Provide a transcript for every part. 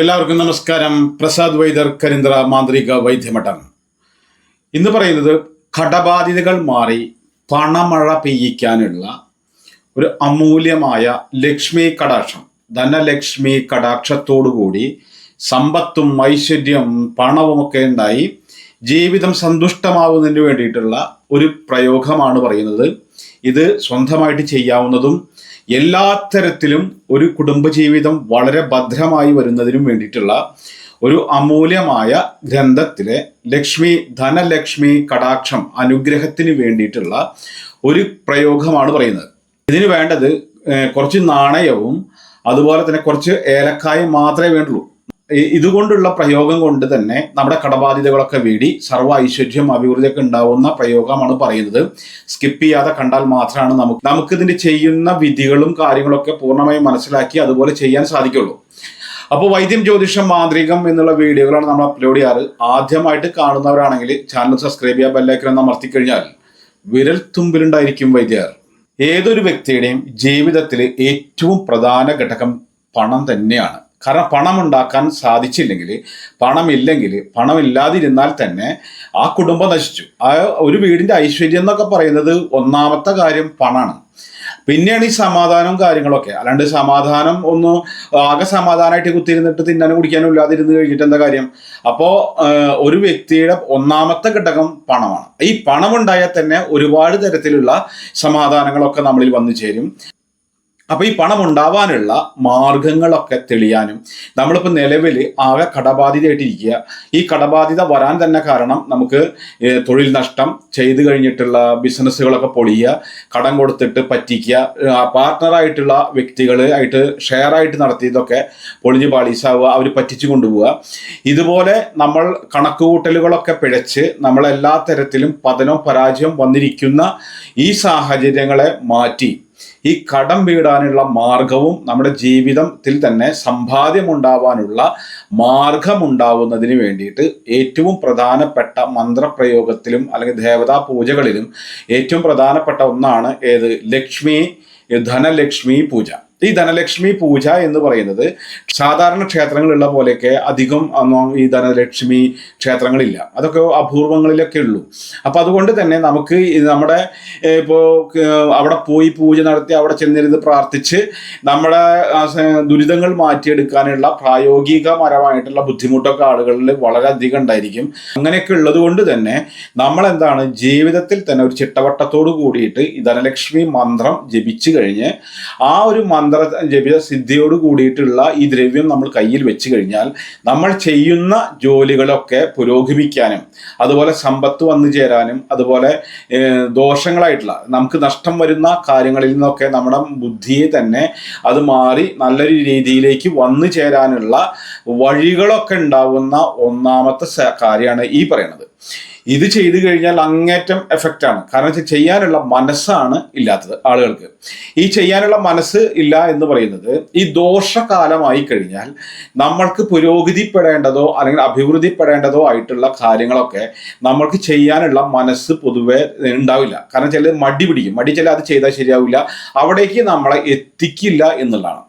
എല്ലാവർക്കും നമസ്കാരം. പ്രസാദ് വൈദർ കരിന്ദ്ര മാന്ത്രിക വൈദ്യമഠം. ഇന്ന് പറയുന്നത് കടബാധിതകൾ മാറി പണമഴ പെയ്യിക്കാനുള്ള ഒരു അമൂല്യമായ ലക്ഷ്മി കടാക്ഷം ധനലക്ഷ്മി കടാക്ഷത്തോടുകൂടി സമ്പത്തും ഐശ്വര്യം പണവുമൊക്കെ ഉണ്ടായി ജീവിതം സന്തുഷ്ടമാവുന്നതിന് വേണ്ടിയിട്ടുള്ള ഒരു പ്രയോഗമാണ് പറയുന്നത്. ഇത് സ്വന്തമായിട്ട് ചെയ്യാവുന്നതും എല്ലാ തരത്തിലും ഒരു കുടുംബജീവിതം വളരെ ഭദ്രമായി വരുന്നതിനും വേണ്ടിയിട്ടുള്ള ഒരു അമൂല്യമായ ഗ്രന്ഥത്തിലെ ലക്ഷ്മി ധനലക്ഷ്മി കടാക്ഷം അനുഗ്രഹത്തിന് വേണ്ടിയിട്ടുള്ള ഒരു പ്രയോഗമാണ് പറയുന്നത്. ഇതിന് വേണ്ടത് കുറച്ച് നാണയവും അതുപോലെ തന്നെ കുറച്ച് ഏലക്കായും മാത്രമേ വേണ്ടുള്ളൂ. ഇതുകൊണ്ടുള്ള പ്രയോഗം കൊണ്ട് തന്നെ നമ്മുടെ കടബാധ്യതകളൊക്കെ വീടി സർവ ഐശ്വര്യം അഭിവൃദ്ധിയൊക്കെ ഉണ്ടാവുന്ന പ്രയോഗമാണ് പറയുന്നത്. സ്കിപ്പ് ചെയ്യാതെ കണ്ടാൽ മാത്രമാണ് നമുക്ക് നമുക്ക് ഇതിന്റെ ചെയ്യുന്ന വിധികളും കാര്യങ്ങളൊക്കെ പൂർണമായും മനസ്സിലാക്കി അതുപോലെ ചെയ്യാൻ സാധിക്കുള്ളൂ. അപ്പോൾ വൈദ്യം ജ്യോതിഷം മാന്ത്രികം എന്നുള്ള വീഡിയോകളാണ് നമ്മൾ അപ്ലോഡ് ചെയ്യാറ്. ആദ്യമായിട്ട് കാണുന്നവരാണെങ്കിൽ ചാനൽ സബ്സ്ക്രൈബ് ചെയ്യാൻ ബെല്ലൈക്കൺ അമർത്തി കഴിഞ്ഞാൽ വിരൽ തുമ്പിലുണ്ടായിരിക്കും വൈദ്യർ. ഏതൊരു വ്യക്തിയുടെയും ജീവിതത്തിലെ ഏറ്റവും പ്രധാന ഘടകം പണം തന്നെയാണ്. കാരണം പണമുണ്ടാക്കാൻ സാധിച്ചില്ലെങ്കിൽ പണമില്ലെങ്കിൽ പണമില്ലാതിരുന്നാൽ തന്നെ ആ കുടുംബം നശിച്ചു. ആ ഒരു വീടിന്റെ ഐശ്വര്യം എന്നൊക്കെ പറയുന്നത് ഒന്നാമത്തെ കാര്യം പണമാണ് പിന്നെയാണ് ഈ സമാധാനവും കാര്യങ്ങളൊക്കെ. അല്ലാണ്ട് സമാധാനം ഒന്ന് ആകെ സമാധാനമായിട്ട് കുത്തിരുന്നിട്ട് തിന്നാനും കുടിക്കാനും ഇല്ലാതിരുന്ന് കഴിഞ്ഞിട്ട് എന്താ കാര്യം? അപ്പോൾ ഒരു വ്യക്തിയുടെ ഒന്നാമത്തെ ഘടകം പണമാണ്. ഈ പണം ഉണ്ടായാൽ തന്നെ ഒരുപാട് തരത്തിലുള്ള സമാധാനങ്ങളൊക്കെ നമ്മളിൽ വന്നു ചേരും. അപ്പൊ ഈ പണം ഉണ്ടാവാനുള്ള മാർഗങ്ങളൊക്കെ തെളിയാനും നമ്മളിപ്പോൾ നിലവിൽ ആകെ കടബാധിതയായിട്ടിരിക്കുക ഈ കടബാധിത വരാൻ തന്നെ കാരണം നമുക്ക് തൊഴിൽ നഷ്ടം ചെയ്തു കഴിഞ്ഞിട്ടുള്ള ബിസിനസ്സുകളൊക്കെ പൊളിയുക കടം കൊടുത്തിട്ട് പറ്റിക്കുക പാർട്ട്ണറായിട്ടുള്ള വ്യക്തികൾ ആയിട്ട് ഷെയർ ആയിട്ട് നടത്തിയതൊക്കെ പൊളിഞ്ഞ് പാളീസാവുക അവർ പറ്റിച്ചു കൊണ്ടുപോവുക. ഇതുപോലെ നമ്മൾ കണക്കുകൂട്ടലുകളൊക്കെ പിഴച്ച് നമ്മളെല്ലാ തരത്തിലും പതനവും പരാജയവും വന്നിരിക്കുന്ന ഈ സാഹചര്യങ്ങളെ മാറ്റി ഈ കടം വീടാനുള്ള മാർഗവും നമ്മുടെ ജീവിതത്തിൽ തന്നെ സമ്പാദ്യമുണ്ടാവാനുള്ള മാർഗമുണ്ടാവുന്നതിന് വേണ്ടിയിട്ട് ഏറ്റവും പ്രധാനപ്പെട്ട മന്ത്രപ്രയോഗത്തിലും അല്ലെങ്കിൽ ദേവതാ പൂജകളിലും ഏറ്റവും പ്രധാനപ്പെട്ട ഒന്നാണ് ഏത്? ലക്ഷ്മി ധനലക്ഷ്മി പൂജ. ഈ ധനലക്ഷ്മി പൂജ എന്ന് പറയുന്നത് സാധാരണ ക്ഷേത്രങ്ങളുള്ള പോലെയൊക്കെ അധികം ഈ ധനലക്ഷ്മി ക്ഷേത്രങ്ങളില്ല. അതൊക്കെ അപൂർവങ്ങളിലൊക്കെ ഉള്ളൂ. അപ്പൊ അതുകൊണ്ട് തന്നെ നമുക്ക് നമ്മുടെ ഇപ്പോ അവിടെ പോയി പൂജ നടത്തി അവിടെ ചെന്നിരുന്ന് പ്രാർത്ഥിച്ച് നമ്മുടെ ദുരിതങ്ങൾ മാറ്റിയെടുക്കാനുള്ള പ്രായോഗികപരമായിട്ടുള്ള ബുദ്ധിമുട്ടൊക്കെ ആളുകളിൽ വളരെയധികം ഉണ്ടായിരിക്കും. അങ്ങനെയൊക്കെ ഉള്ളത് കൊണ്ട് തന്നെ നമ്മൾ എന്താണ് ജീവിതത്തിൽ തന്നെ ഒരു ചിട്ടവട്ടത്തോട് കൂടിയിട്ട് ഈ ധനലക്ഷ്മി മന്ത്രം ജപിച്ചു കഴിഞ്ഞ് ആ ഒരു മന്ത്ര ജപിത സിദ്ധിയോട് കൂടിയിട്ടുള്ള ഈ ദ്രവ്യം നമ്മൾ കയ്യിൽ വെച്ച് കഴിഞ്ഞാൽ നമ്മൾ ചെയ്യുന്ന ജോലികളൊക്കെ പുരോഗമിക്കാനും അതുപോലെ സമ്പത്ത് വന്നു ചേരാനും അതുപോലെ ദോഷങ്ങളായിട്ടുള്ള നമുക്ക് നഷ്ടം വരുന്ന കാര്യങ്ങളിൽ നിന്നൊക്കെ നമ്മുടെ ബുദ്ധിയെ തന്നെ അത് മാറി നല്ലൊരു രീതിയിലേക്ക് വന്നു ചേരാനുള്ള വഴികളൊക്കെ ഉണ്ടാവുന്ന ഒന്നാമത്തെ കാര്യമാണ് ഈ പറയുന്നത്. ഇത് ചെയ്തു കഴിഞ്ഞാൽ അങ്ങേറ്റം എഫക്റ്റ് ആണ്. കാരണം വെച്ചാൽ ചെയ്യാനുള്ള മനസ്സാണ് ഇല്ലാത്തത് ആളുകൾക്ക്. ഈ ചെയ്യാനുള്ള മനസ്സ് ഇല്ല എന്ന് പറയുന്നത് ഈ ദോഷകാലമായി കഴിഞ്ഞാൽ നമ്മൾക്ക് പുരോഗതിപ്പെടേണ്ടതോ അല്ലെങ്കിൽ അഭിവൃദ്ധിപ്പെടേണ്ടതോ ആയിട്ടുള്ള കാര്യങ്ങളൊക്കെ നമ്മൾക്ക് ചെയ്യാനുള്ള മനസ്സ് പൊതുവെ ഉണ്ടാവില്ല. കാരണം ചില മടി പിടിക്കും. മടി ചില അത് ചെയ്താൽ ശരിയാവില്ല. അവിടേക്ക് നമ്മളെ എത്തിക്കില്ല എന്നുള്ളതാണ്.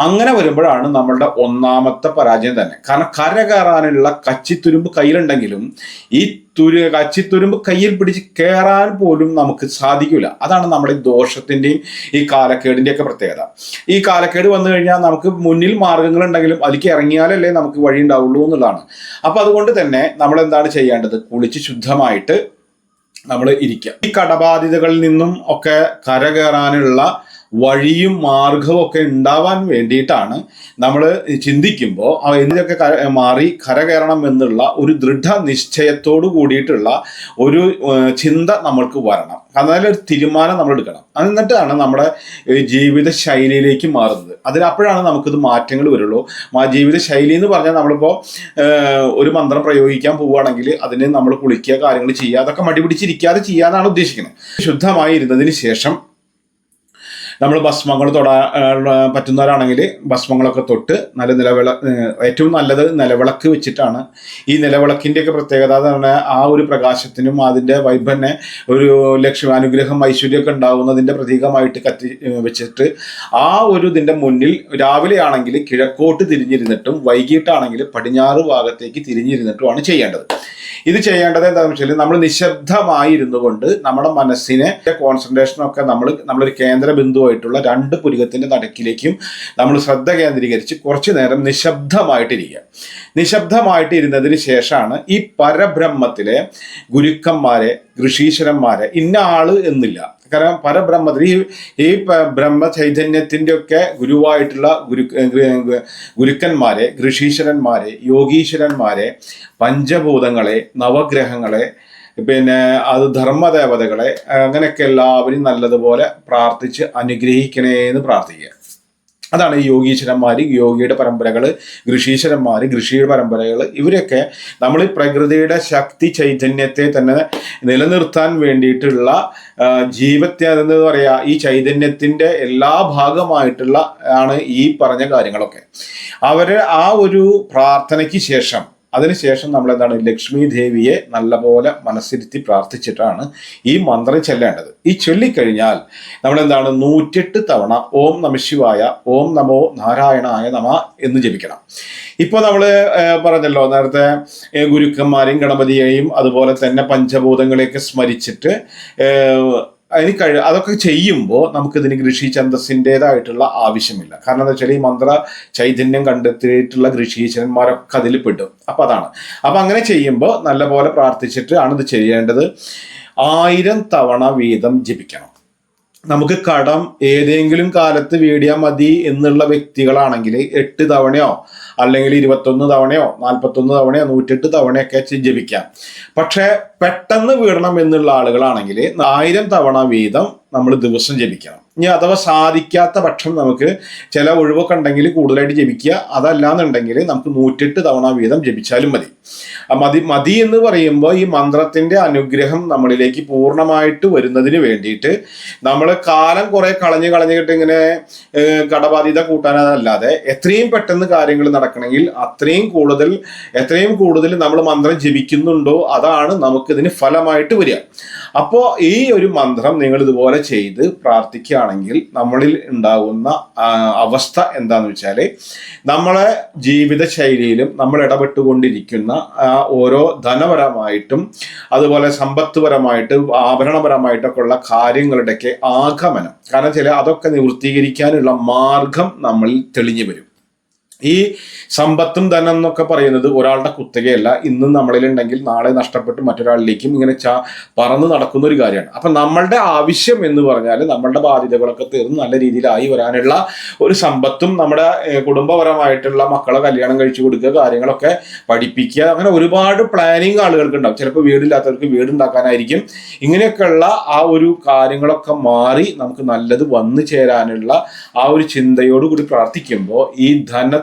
അങ്ങനെ വരുമ്പോഴാണ് നമ്മളുടെ ഒന്നാമത്തെ പരാജയം തന്നെ. കാരണം കര കയറാനുള്ള കച്ചിത്തുരുമ്പ് കയ്യിലുണ്ടെങ്കിലും ഈ തുരു കച്ചിത്തുരുമ്പ് കയ്യിൽ പിടിച്ച് കയറാൻ പോലും നമുക്ക് സാധിക്കില്ല അതാണ് നമ്മുടെ ഈ ദോഷത്തിന്റെയും ഈ കാലക്കേടിന്റെയൊക്കെ പ്രത്യേകത. ഈ കാലക്കേട് വന്നു കഴിഞ്ഞാൽ നമുക്ക് മുന്നിൽ മാർഗങ്ങൾ ഉണ്ടെങ്കിലും അതിലേക്ക് ഇറങ്ങിയാലല്ലേ നമുക്ക് വഴി ഉണ്ടാവുള്ളൂ എന്നുള്ളതാണ്. അപ്പോൾ അതുകൊണ്ട് തന്നെ നമ്മൾ എന്താണ് ചെയ്യേണ്ടത്? കുളിച്ച് ശുദ്ധമായിട്ട് നമ്മൾ ഇരിക്കുക. ഈ കടബാധിതകളിൽ നിന്നും ഒക്കെ കരകയറാനുള്ള വഴിയും മാർഗവും ഒക്കെ ഉണ്ടാവാൻ വേണ്ടിയിട്ടാണ് നമ്മൾ ചിന്തിക്കുമ്പോൾ ഇതിനൊക്കെ ക- മാറി കരകയറണം എന്നുള്ള ഒരു ദൃഢ നിശ്ചയത്തോട് കൂടിയിട്ടുള്ള ഒരു ചിന്ത നമ്മൾക്ക് വരണം. അതായത് ഒരു തീരുമാനം നമ്മൾ എടുക്കണം. എന്നിട്ടാണ് നമ്മുടെ ജീവിത ശൈലിയിലേക്ക് മാറുന്നത്. അതിലപ്പോഴാണ് നമുക്കിത് മാറ്റങ്ങൾ വരുള്ളൂ. ആ ജീവിത ശൈലി എന്ന് പറഞ്ഞാൽ നമ്മളിപ്പോൾ ഒരു മന്ത്രം പ്രയോഗിക്കാൻ പോവുകയാണെങ്കിൽ അതിന് നമ്മൾ കുളിക്കുക കാര്യങ്ങൾ ചെയ്യുക അതൊക്കെ മടിപിടിച്ചിരിക്കാതെ ചെയ്യാനാണ് ഉദ്ദേശിക്കുന്നത്. ശുദ്ധമായി ഇരുന്നതിന് ശേഷം നമ്മൾ ഭസ്മങ്ങൾ തൊടാൻ ആ, പറ്റുന്നവരാണെങ്കിൽ ഭസ്മങ്ങളൊക്കെ തൊട്ട് നല്ല നിലവിള ഏറ്റവും നല്ലത് നിലവിളക്ക് വെച്ചിട്ടാണ്. ഈ നിലവിളക്കിന്റെയൊക്കെ പ്രത്യേകത എന്ന് പറഞ്ഞാൽ ആ ഒരു പ്രകാശത്തിനും അതിന്റെ വൈബന്നെ ഒരു ലക്ഷ്മി അനുഗ്രഹം ഐശ്വര്യമൊക്കെ ഉണ്ടാകുന്നതിന്റെ പ്രതീകമായിട്ട് കത്തി വെച്ചിട്ട് ആ ഒരു ഇതിന്റെ മുന്നിൽ രാവിലെ ആണെങ്കിൽ കിഴക്കോട്ട് തിരിഞ്ഞിരുന്നിട്ടും വൈകിട്ടാണെങ്കിൽ പടിഞ്ഞാറ് ഭാഗത്തേക്ക് തിരിഞ്ഞിരുന്നിട്ടുമാണ് ചെയ്യേണ്ടത്. ഇത് ചെയ്യേണ്ടത് എന്താണെന്ന് വെച്ചാൽ നമ്മൾ നിശബ്ദമായി ഇരുന്നു കൊണ്ട് നമ്മുടെ മനസ്സിനെ കോൺസെൻട്രേഷനൊക്കെ നമ്മൾ നമ്മളൊരു കേന്ദ്ര ബിന്ദുവായിട്ടുള്ള രണ്ട് പുരുകത്തിന്റെ നടക്കിലേക്കും നമ്മൾ ശ്രദ്ധ കേന്ദ്രീകരിച്ച് കുറച്ചു നേരം നിശബ്ദമായിട്ടിരിക്കുക. നിശബ്ദമായിട്ട് ഇരുന്നതിന് ശേഷമാണ് ഈ പരബ്രഹ്മത്തിലെ ഗുരുക്കന്മാരെ ഋഷീശ്വരന്മാരെ ഇന്ന ആൾ എന്നില്ല. കാരണം പരബ്രഹ്മത്തിൽ ഈ ഈ ബ്രഹ്മ ചൈതന്യത്തിന്റെ ഒക്കെ ഗുരുവായിട്ടുള്ള ഗുരു ഗുരുക്കന്മാരെ ഋഷീശ്വരന്മാരെ യോഗീശ്വരന്മാരെ പഞ്ചഭൂതങ്ങളെ നവഗ്രഹങ്ങളെ പിന്നെ അത് ധർമ്മദേവതകളെ അങ്ങനെയൊക്കെ എല്ലാവരും നല്ലതുപോലെ പ്രാർത്ഥിച്ച് അനുഗ്രഹിക്കണേ എന്ന് പ്രാർത്ഥിക്കുക. അതാണ് യോഗീശ്വരന്മാർ യോഗിയുടെ പരമ്പരകൾ ഋഷീശ്വരന്മാർ ഋഷിയുടെ പരമ്പരകൾ ഇവരൊക്കെ നമ്മൾ പ്രകൃതിയുടെ ശക്തി ചൈതന്യത്തെ തന്നെ നിലനിർത്താൻ വേണ്ടിയിട്ടുള്ള ജീവത്തെ എന്ന് പറയാ ഈ ചൈതന്യത്തിന്റെ എല്ലാ ഭാഗമായിട്ടുള്ള ആണ് ഈ പറഞ്ഞ കാര്യങ്ങളൊക്കെ. അവർ ആ ഒരു പ്രാർത്ഥനയ്ക്ക് ശേഷം അതിനുശേഷം നമ്മൾ എന്താണ് ലക്ഷ്മി ദേവിയെ നല്ലപോലെ മനസ്സിരുത്തി പ്രാർത്ഥിച്ചിട്ടാണ് ഈ മന്ത്രം ചെല്ലേണ്ടത്. ഈ ചൊല്ലിക്കഴിഞ്ഞാൽ നമ്മൾ എന്താണ് നൂറ്റെട്ട് തവണ ഓം നമശിവായ ഓം നമോ നാരായണായ നമ എന്ന് ജപിക്കണം. ഇപ്പോൾ നമ്മൾ പറഞ്ഞല്ലോ നേരത്തെ ഗുരുക്കന്മാരെയും ഗണപതിയെയും അതുപോലെ തന്നെ പഞ്ചഭൂതങ്ങളെയൊക്കെ സ്മരിച്ചിട്ട് അതിന് കഴി അതൊക്കെ ചെയ്യുമ്പോൾ നമുക്കിതിന് കൃഷി ഛന്തസ്സിന്റെതായിട്ടുള്ള ആവശ്യമില്ല. കാരണം എന്താ വെച്ചാൽ ഈ മന്ത്ര ചൈതന്യം കണ്ടെത്തിയിട്ടുള്ള ഋഷീശ്വരന്മാരൊക്കെ അതിൽ പെടും. അപ്പം അതാണ്. അപ്പം അങ്ങനെ ചെയ്യുമ്പോൾ നല്ലപോലെ പ്രാർത്ഥിച്ചിട്ട് ആണ് ഇത് ചെയ്യേണ്ടത്. ആയിരം തവണ വീതം ജപിക്കണം. നമുക്ക് കടം ഏതെങ്കിലും കാലത്ത് വീടിയാൽ മതി എന്നുള്ള വ്യക്തികളാണെങ്കിൽ എട്ട് തവണയോ അല്ലെങ്കിൽ ഇരുപത്തൊന്ന് തവണയോ നാൽപ്പത്തൊന്ന് തവണയോ നൂറ്റെട്ട് തവണയൊക്കെ ജപിക്കാം. പക്ഷേ പെട്ടെന്ന് വീടണം എന്നുള്ള ആളുകളാണെങ്കിൽ ആയിരം തവണ വീതം നമ്മൾ ദിവസം ജപിക്കണം. ഇനി അഥവാ സാധിക്കാത്ത പക്ഷം നമുക്ക് ചില ഒഴിവൊക്കെ ഉണ്ടെങ്കിൽ കൂടുതലായിട്ട് ജപിക്കുക. അതല്ലാന്നുണ്ടെങ്കിൽ നമുക്ക് നൂറ്റെട്ട് തവണ വീതം ജപിച്ചാലും മതി. മതി മതി എന്ന് പറയുമ്പോൾ ഈ മന്ത്രത്തിന്റെ അനുഗ്രഹം നമ്മളിലേക്ക് പൂർണമായിട്ട് വരുന്നതിന് വേണ്ടിയിട്ട് നമ്മൾ കാലം കുറെ കളഞ്ഞ് കളഞ്ഞിട്ട് ഇങ്ങനെ കടബാധ്യത കൂട്ടാനല്ലാതെ എത്രയും പെട്ടെന്ന് കാര്യങ്ങൾ നടക്കണമെങ്കിൽ അത്രയും കൂടുതൽ എത്രയും കൂടുതൽ നമ്മൾ മന്ത്രം ജപിക്കുന്നുണ്ടോ അതാണ് നമുക്കിതിന് ഫലമായിട്ട് വരിക. അപ്പോൾ ഈ ഒരു മന്ത്രം നിങ്ങൾ ഇതുപോലെ ചെയ്ത് പ്രാർത്ഥിക്കുകയാണെങ്കിൽ നമ്മളിൽ ഉണ്ടാകുന്ന അവസ്ഥ എന്താണെന്ന് വെച്ചാൽ നമ്മളെ ജീവിത ശൈലിയിലും നമ്മൾ ഇടപെട്ടുകൊണ്ടിരിക്കുന്ന ഓരോ ധനപരമായിട്ടും അതുപോലെ സമ്പത്തുപരമായിട്ട് ആഭരണപരമായിട്ടൊക്കെ ഉള്ള കാര്യങ്ങളുടെയൊക്കെ ആഗമനം. കാരണം ചില അതൊക്കെ നിവൃത്തീകരിക്കാനുള്ള മാർഗം നമ്മളിൽ തെളിഞ്ഞു വരും. ഈ സമ്പത്തും ധനം എന്നൊക്കെ പറയുന്നത് ഒരാളുടെ കുത്തകയല്ല. ഇന്നും നമ്മളിലുണ്ടെങ്കിൽ നാളെ നഷ്ടപ്പെട്ട് മറ്റൊരാളിലേക്കും ഇങ്ങനെ ചാ പറന്ന് നടക്കുന്ന ഒരു കാര്യമാണ്. അപ്പം നമ്മളുടെ ആവശ്യം എന്ന് പറഞ്ഞാൽ നമ്മളുടെ ബാധ്യതകളൊക്കെ തീർന്ന് നല്ല രീതിയിലായി വരാനുള്ള ഒരു സമ്പത്തും നമ്മുടെ കുടുംബപരമായിട്ടുള്ള മക്കളെ കല്യാണം കഴിച്ചു കൊടുക്കുക കാര്യങ്ങളൊക്കെ പഠിപ്പിക്കുക അങ്ങനെ ഒരുപാട് പ്ലാനിങ് ആളുകൾക്ക് ഉണ്ടാവും. ചിലപ്പോൾ വീടില്ലാത്തവർക്ക് വീടുണ്ടാക്കാനായിരിക്കും. ഇങ്ങനെയൊക്കെയുള്ള ആ ഒരു കാര്യങ്ങളൊക്കെ മാറി നമുക്ക് നല്ലത് വന്നു ചേരാനുള്ള ആ ഒരു ചിന്തയോടുകൂടി പ്രാർത്ഥിക്കുമ്പോൾ ഈ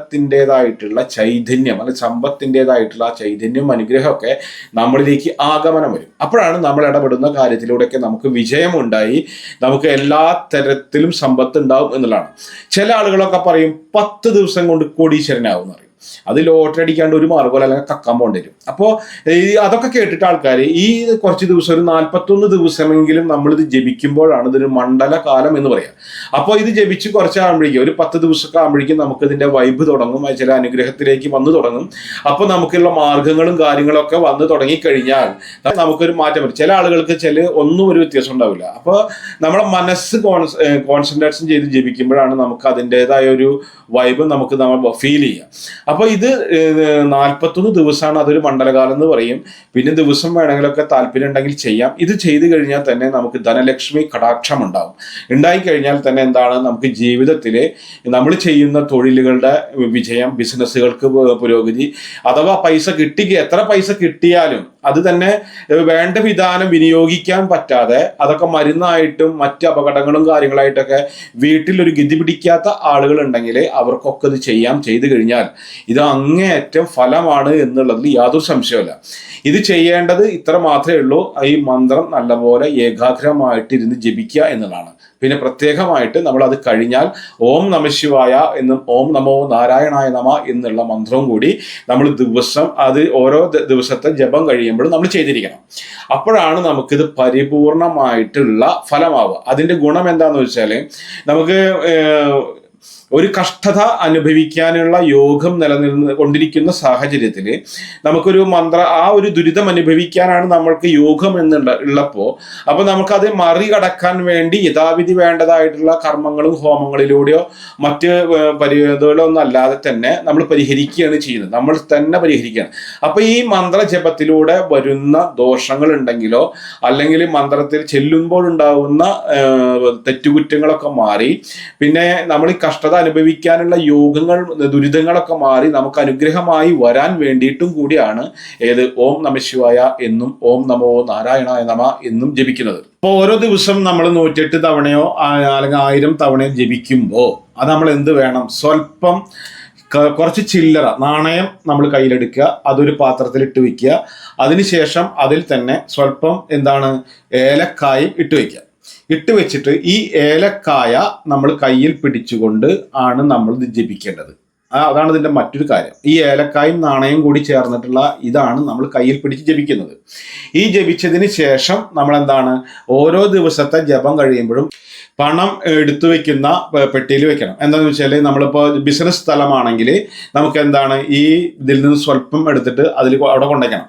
ധനത്തിന്റെതായിട്ടുള്ള ചൈതന്യം അല്ലെ സമ്പത്തിന്റെതായിട്ടുള്ള ആ ചൈതന്യം അനുഗ്രഹമൊക്കെ നമ്മളിലേക്ക് ആഗമനം വരും. അപ്പോഴാണ് നമ്മൾ ഇടപെടുന്ന കാര്യത്തിലൂടെയൊക്കെ നമുക്ക് വിജയമുണ്ടായി. നമുക്ക് എല്ലാ തരത്തിലും സമ്പത്ത് ഉണ്ടാവും എന്നുള്ളതാണ്. ചില ആളുകളൊക്കെ പറയും പത്ത് ദിവസം കൊണ്ട് കോടീശ്വരനാവും എന്ന് പറയും. അത് ലോട്ടറി അടിക്കാണ്ട് ഒരു മാർഗമല്ല അല്ലെങ്കിൽ കക്കാൻ പോകേണ്ടി വരും. അപ്പോൾ ഈ അതൊക്കെ കേട്ടിട്ട് ആൾക്കാർ ഈ കുറച്ച് ദിവസം ഒരു നാൽപ്പത്തൊന്ന് ദിവസമെങ്കിലും നമ്മളിത് ജപിക്കുമ്പോഴാണ് ഇതൊരു മണ്ഡല കാലം എന്ന് പറയാം. അപ്പോൾ ഇത് ജപിച്ച് കുറച്ച് ആകുമ്പോഴേക്കും ഒരു പത്ത് ദിവസമൊക്കെ ആകുമ്പോഴേക്കും നമുക്ക് ഇതിന്റെ വൈബ് തുടങ്ങും ചില അനുഗ്രഹത്തിലേക്ക് വന്നു തുടങ്ങും. അപ്പോൾ നമുക്കുള്ള മാർഗങ്ങളും കാര്യങ്ങളൊക്കെ വന്നു തുടങ്ങിക്കഴിഞ്ഞാൽ നമുക്കൊരു മാറ്റം വരും. ചില ആളുകൾക്ക് ചില ഒന്നും ഒരു വ്യത്യാസം ഉണ്ടാവില്ല. അപ്പോൾ നമ്മുടെ മനസ്സ് കോൺസ് കോൺസെൻട്രേഷൻ ചെയ്ത് ജപിക്കുമ്പോഴാണ് നമുക്ക് അതിന്റെതായ ഒരു വൈബ് നമുക്ക് നമ്മൾ ഫീൽ ചെയ്യുക അപ്പോൾ ഇത് നാൽപ്പത്തൊന്ന് ദിവസമാണ് അതൊരു മണ്ഡലകാലം എന്ന് പറയും. പിന്നെ ദിവസം വേണമെങ്കിലൊക്കെ താല്പര്യം ഉണ്ടെങ്കിൽ ചെയ്യാം. ഇത് ചെയ്തു കഴിഞ്ഞാൽ തന്നെ നമുക്ക് ധനലക്ഷ്മി കടാക്ഷം ഉണ്ടാവും ഉണ്ടായി കഴിഞ്ഞാൽ തന്നെ എന്താണ് നമുക്ക് ജീവിതത്തിൽ നമ്മൾ ചെയ്യുന്ന തൊഴിലുകളുടെ വിജയം ബിസിനസ്സുകൾക്ക് പുരോഗതി അഥവാ പൈസ കിട്ടി എത്ര പൈസ കിട്ടിയാലും അത് തന്നെ വേണ്ട വിധാനം വിനിയോഗിക്കാൻ പറ്റാതെ അതൊക്കെ മരുന്നായിട്ടും മറ്റ് അപകടങ്ങളും കാര്യങ്ങളായിട്ടൊക്കെ വീട്ടിൽ ഒരു ഗതി പിടിക്കാത്ത ആളുകൾ ഉണ്ടെങ്കിൽ അവർക്കൊക്കെ ഇത് ചെയ്യാം ചെയ്തു കഴിഞ്ഞാൽ ഇത് അങ്ങേയറ്റം ഫലമാണ് എന്നുള്ളതിൽ യാതൊരു സംശയമില്ല ഇത് ചെയ്യേണ്ടത് ഇത്ര മാത്രമേ ഉള്ളൂ. ഈ മന്ത്രം നല്ലപോലെ ഏകാഗ്രമായിട്ട് ഇരുന്ന് ജപിക്കുക എന്നുള്ളതാണ്. പിന്നെ പ്രത്യേകമായിട്ട് നമ്മൾ അത് കഴിഞ്ഞാൽ ഓം നമശിവായ എന്നും ഓം നമോ നാരായണായ നമ എന്നുള്ള മന്ത്രവും കൂടി നമ്മൾ ദിവസം അത് ഓരോ ദിവസത്തെ ജപം കഴിയുമ്പോഴും നമ്മൾ ചെയ്തിരിക്കണം. അപ്പോഴാണ് നമുക്കിത് പരിപൂർണമായിട്ടുള്ള ഫലമാവുക. അതിന്റെ ഗുണം എന്താണെന്ന് വെച്ചാൽ നമുക്ക് ഒരു കഷ്ടത അനുഭവിക്കാനുള്ള യോഗം നിലനിന്ന് കൊണ്ടിരിക്കുന്ന സാഹചര്യത്തിൽ നമുക്കൊരു മന്ത്ര ആ ഒരു ദുരിതം അനുഭവിക്കാനാണ് നമ്മൾക്ക് യോഗം എന്നുള്ള ഉള്ളപ്പോൾ അപ്പോൾ നമുക്കത് മറികടക്കാൻ വേണ്ടി യഥാവിധി വേണ്ടതായിട്ടുള്ള കർമ്മങ്ങളും ഹോമങ്ങളിലൂടെയോ മറ്റ് പരിതകളോ ഒന്നും അല്ലാതെ തന്നെ നമ്മൾ പരിഹരിക്കുകയാണ് ചെയ്യുന്നത്. നമ്മൾ തന്നെ പരിഹരിക്കുകയാണ്. അപ്പോൾ ഈ മന്ത്രജപത്തിലൂടെ വരുന്ന ദോഷങ്ങൾ ഉണ്ടെങ്കിലോ അല്ലെങ്കിൽ മന്ത്രത്തിൽ ചെല്ലുമ്പോൾ ഉണ്ടാകുന്ന തെറ്റുകുറ്റങ്ങളൊക്കെ മാറി പിന്നെ നമ്മൾ ഈ കഷ്ടത അനുഭവിക്കാനുള്ള യോഗങ്ങൾ ദുരിതങ്ങളൊക്കെ മാറി നമുക്ക് അനുഗ്രഹമായി വരാൻ വേണ്ടിയിട്ടും കൂടിയാണ് ഏത് ഓം നമശിവായ എന്നും ഓം നമോ നാരായണായ നമ എന്നും ജപിക്കുന്നത്. അപ്പോൾ ഓരോ ദിവസം നമ്മൾ നൂറ്റെട്ട് തവണയോ അല്ലെങ്കിൽ ആയിരം തവണയോ ജപിക്കുമ്പോൾ അത് നമ്മൾ എന്ത് വേണം? സ്വല്പം കുറച്ച് ചില്ലറ നാണയം നമ്മൾ കയ്യിലെടുക്കുക അതൊരു പാത്രത്തിൽ ഇട്ട് വെക്കുക. അതിനുശേഷം അതിൽ തന്നെ സ്വല്പം എന്താണ്? ഏലക്കായും ഇട്ട് വെക്കുക. ഇട്ട് വെച്ചിട്ട് ഈ ഏലക്കായ നമ്മൾ കയ്യിൽ പിടിച്ചുകൊണ്ട് ആണ് നമ്മൾ ഇത് ജപിക്കേണ്ടത്. അതാണ് ഇതിന്റെ മറ്റൊരു കാര്യം. ഈ ഏലക്കായും നാണയം കൂടി ചേർന്നിട്ടുള്ള ഇതാണ് നമ്മൾ കയ്യിൽ പിടിച്ച് ജപിക്കുന്നത്. ഈ ജപിച്ചതിന് ശേഷം നമ്മൾ എന്താണ് ഓരോ ദിവസത്തെ ജപം കഴിയുമ്പോഴും പണം എടുത്തു വെക്കുന്ന പെട്ടിയിൽ വെക്കണം. എന്താണെന്ന് വെച്ചാൽ നമ്മളിപ്പോൾ ബിസിനസ് സ്ഥലമാണെങ്കിൽ നമുക്ക് എന്താണ് ഈ ഇതിൽ നിന്ന് സ്വല്പം എടുത്തിട്ട് അതിൽ അവിടെ കൊണ്ടുവയ്ക്കണം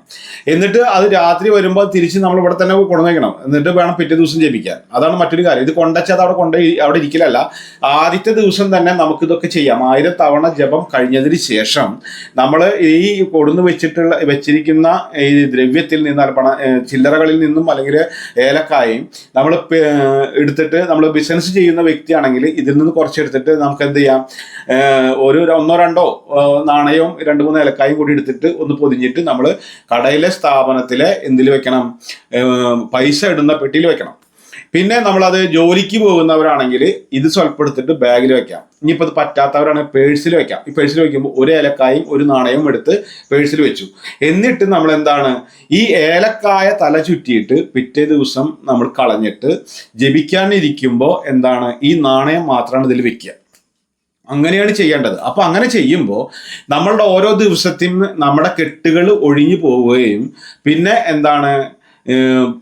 എന്നിട്ട് അത് രാത്രി വരുമ്പോൾ തിരിച്ച് നമ്മൾ ഇവിടെ തന്നെ കൊണ്ടുവയ്ക്കണം. എന്നിട്ട് വേണം പിറ്റേ ദിവസം ജപിക്കാൻ. അതാണ് മറ്റൊരു കാര്യം. ഇത് കൊണ്ടുവച്ചാൽ അവിടെ കൊണ്ട് അവിടെ ഇരിക്കലല്ല. ആദ്യത്തെ ദിവസം തന്നെ നമുക്ക് ഇതൊക്കെ ചെയ്യാം. ആയിരം തവണ ജപം കഴിഞ്ഞതിന് ശേഷം നമ്മൾ ഈ കൊടുന്ന് വെച്ചിട്ടുള്ള വെച്ചിരിക്കുന്ന ഈ ദ്രവ്യത്തിൽ നിന്ന് പണ ചില്ലറകളിൽ നിന്നും അല്ലെങ്കിൽ ഏലക്കായും നമ്മൾ എടുത്തിട്ട് നമ്മൾ ബിസിനസ് ചെയ്യുന്ന വ്യക്തിയാണെങ്കിൽ ഇതിൽ നിന്ന് കുറച്ചെടുത്തിട്ട് നമുക്ക് എന്ത് ചെയ്യാം? ഒരു ഒന്നോ രണ്ടോ നാണയവും രണ്ട് മൂന്ന് ഇലക്കായും കൂടി എടുത്തിട്ട് ഒന്ന് പൊതിഞ്ഞിട്ട് നമ്മൾ കടയിലെ സ്ഥാപനത്തിലെ എന്തിൽ വെക്കണം? പൈസ ഇടുന്ന പെട്ടിയിൽ വെക്കണം. പിന്നെ നമ്മളത് ജോലിക്ക് പോകുന്നവരാണെങ്കിൽ ഇത് സ്വല്പം എടുത്തിട്ട് ബാഗിൽ വെക്കാം. ഇനിയിപ്പോൾ ഇത് പറ്റാത്തവരാണെങ്കിൽ പേഴ്സിൽ വെക്കാം. ഈ പേഴ്സിൽ വെക്കുമ്പോൾ ഒരു ഏലക്കായും ഒരു നാണയവും എടുത്ത് പേഴ്സിൽ വെച്ചു. എന്നിട്ട് നമ്മൾ എന്താണ് ഈ ഏലക്കായ തല ചുറ്റിയിട്ട് പിറ്റേ ദിവസം നമ്മൾ കളഞ്ഞിട്ട് ജപിക്കാനിരിക്കുമ്പോൾ എന്താണ്? ഈ നാണയം മാത്രമാണ് ഇതിൽ വെക്കുക. അങ്ങനെയാണ് ചെയ്യേണ്ടത്. അപ്പൊ അങ്ങനെ ചെയ്യുമ്പോൾ നമ്മളുടെ ഓരോ ദിവസത്തിനും നമ്മുടെ കെട്ടുകൾ ഒഴിഞ്ഞു പോവുകയും പിന്നെ എന്താണ്?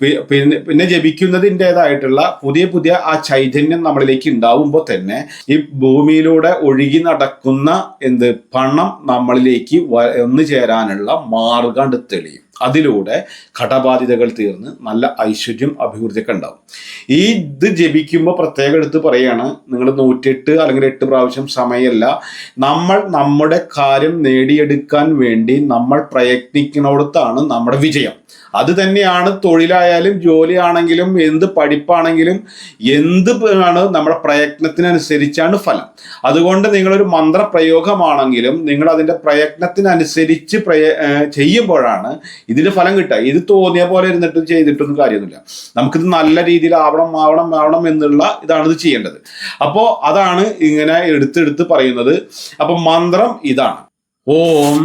പിന്നെ പിന്നെ ജപിക്കുന്നതിന്റെതായിട്ടുള്ള പുതിയ പുതിയ ആ ചൈതന്യം നമ്മളിലേക്ക് ഉണ്ടാവുമ്പോൾ തന്നെ ഈ ഭൂമിയിലൂടെ ഒഴുകി നടക്കുന്ന എന്ത് പണം നമ്മളിലേക്ക് വന്നു ചേരാനുള്ള മാർഗം തെളിയും. അതിലൂടെ കടബാധിതകൾ തീർന്ന് നല്ല ഐശ്വര്യം അഭിവൃദ്ധിയൊക്കെ ഉണ്ടാവും. ഈ ഇത് ജപിക്കുമ്പോൾ പ്രത്യേകം എടുത്ത് പറയാണ് നിങ്ങൾ നൂറ്റെട്ട് അല്ലെങ്കിൽ എട്ട് പ്രാവശ്യം സമയമല്ല നമ്മൾ നമ്മുടെ കാര്യം നേടിയെടുക്കാൻ വേണ്ടി നമ്മൾ പ്രയത്നിക്കുന്നിടത്താണ് നമ്മുടെ വിജയം. അത് തന്നെയാണ് തൊഴിലായാലും ജോലിയാണെങ്കിലും എന്ത് പഠിപ്പാണെങ്കിലും എന്ത് ആണ് നമ്മുടെ പ്രയത്നത്തിനനുസരിച്ചാണ് ഫലം. അതുകൊണ്ട് നിങ്ങളൊരു മന്ത്രപ്രയോഗമാണെങ്കിലും നിങ്ങൾ അതിന്റെ പ്രയത്നത്തിനനുസരിച്ച് പ്രയ ചെയ്യുമ്പോഴാണ് ഇതിന് ഫലം കിട്ടുക. ഇത് തോന്നിയ പോലെ ഇരുന്നിട്ട് ചെയ്തിട്ടൊന്നും കാര്യമൊന്നുമില്ല. നമുക്കിത് നല്ല രീതിയിൽ ആവണം ആവണം ആവണം എന്നുള്ള ഇതാണ് ഇത് ചെയ്യേണ്ടത്. അപ്പോൾ അതാണ് ഇങ്ങനെ എടുത്തെടുത്ത് പറയുന്നത്. അപ്പം മന്ത്രം ഇതാണ്. ഓം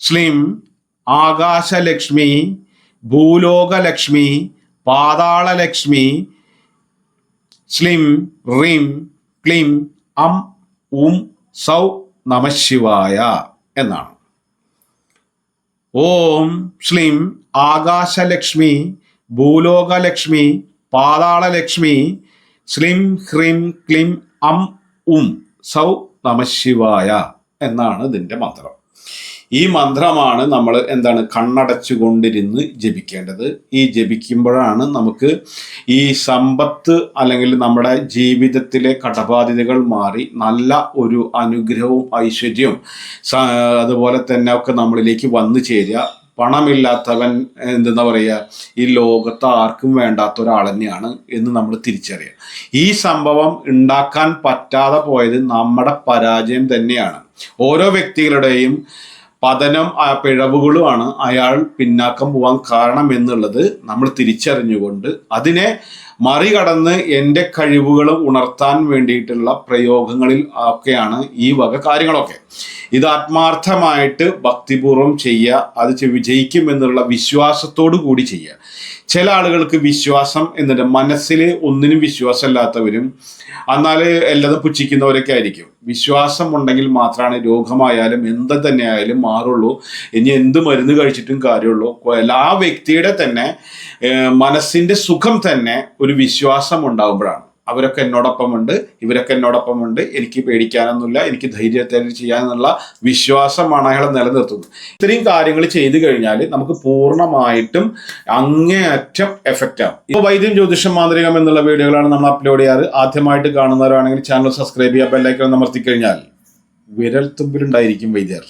ശ്ലീം ആകാശലക്ഷ്മി ഭൂലോകലക്ഷ്മി പാതാളലക്ഷ്മി ശ്ലിം റിം ക്ലിം അം ഉം സൗ നമശിവായ എന്നാണ്. ഓം ശ്ലിം ആകാശലക്ഷ്മി ഭൂലോകലക്ഷ്മി പാതാളലക്ഷ്മി ശ്ലിം ഹ്രീം ക്ലിം അം ഉം സൗ നമശിവായ എന്നാണ് ഇതിന്റെ മന്ത്രം. ഈ മന്ത്രമാണ് നമ്മൾ എന്താണ് കണ്ണടച്ചുകൊണ്ടിരുന്ന് ജപിക്കേണ്ടത്. ഈ ജപിക്കുമ്പോഴാണ് നമുക്ക് ഈ സമ്പത്ത് അല്ലെങ്കിൽ നമ്മുടെ ജീവിതത്തിലെ കടബാധ്യതകൾ മാറി നല്ല ഒരു അനുഗ്രഹവും ഐശ്വര്യവും അതുപോലെ തന്നെ ഒക്കെ നമ്മളിലേക്ക് വന്നു ചേരുക. പണമില്ലാത്തവൻ എന്തെന്നാ പറയുക? ഈ ലോകത്ത് ആർക്കും വേണ്ടാത്ത ഒരാൾ തന്നെയാണ് എന്ന് നമ്മൾ തിരിച്ചറിയുക. ഈ സംഭവം ഉണ്ടാക്കാൻ പറ്റാതെ പോയത് നമ്മുടെ പരാജയം തന്നെയാണ്. ഓരോ വ്യക്തികളുടെയും പതനം ആ പിഴവുകളുമാണ് അയാൾ പിന്നാക്കം പോവാൻ കാരണം എന്നുള്ളത് നമ്മൾ തിരിച്ചറിഞ്ഞുകൊണ്ട് അതിനെ മറികടന്ന് എന്റെ കഴിവുകൾ ഉണർത്താൻ വേണ്ടിയിട്ടുള്ള പ്രയോഗങ്ങളിൽ ഒക്കെയാണ് ഈ വക കാര്യങ്ങളൊക്കെ. ഇത് ആത്മാർത്ഥമായിട്ട് ഭക്തിപൂർവം ചെയ്യുക അത് വിജയിക്കും എന്നുള്ള വിശ്വാസത്തോടു കൂടി ചെയ്യുക. ചില ആളുകൾക്ക് വിശ്വാസം എന്നിട്ട് മനസ്സിൽ ഒന്നിനും വിശ്വാസമില്ലാത്തവരും എന്നാൽ എല്ലാതും പുച്ഛിക്കുന്നവരൊക്കെ ആയിരിക്കും. വിശ്വാസം ഉണ്ടെങ്കിൽ മാത്രമാണ് രോഗമായാലും എന്ത് തന്നെ ആയാലും മാറുള്ളൂ. ഇനി എന്ത് മരുന്ന് കഴിച്ചിട്ടും കാര്യമുള്ളൂ. എല്ലാ വ്യക്തിയുടെ തന്നെ മനസ്സിന്റെ സുഖം തന്നെ ഒരു വിശ്വാസം ഉണ്ടാകുമ്പോഴാണ് അവരൊക്കെ എന്നോടൊപ്പമുണ്ട് ഇവരൊക്കെ എന്നോടൊപ്പമുണ്ട്. എനിക്ക് പേടിക്കാനൊന്നുമില്ല എനിക്ക് ധൈര്യത്തെ ചെയ്യാനുള്ള വിശ്വാസമാണ് അയാളെ നിലനിർത്തുന്നത്. ഇത്രയും കാര്യങ്ങൾ ചെയ്തു കഴിഞ്ഞാൽ നമുക്ക് പൂർണമായിട്ടും അങ്ങേയറ്റം എഫക്റ്റ് ആവും. ഇപ്പോൾ വൈദ്യം ജ്യോതിഷം മാന്ത്രികം എന്നുള്ള വീഡിയോകളാണ് നമ്മൾ അപ്ലോഡ് ചെയ്യാറ്. ആദ്യമായിട്ട് കാണുന്നവരാണെങ്കിൽ ചാനൽ സബ്സ്ക്രൈബ് ചെയ്യുക ബെല്ലൈക്കൺ അമർത്തി കഴിഞ്ഞാൽ വിരൽ തുമ്പിലുണ്ടായിരിക്കും വൈദ്യർ.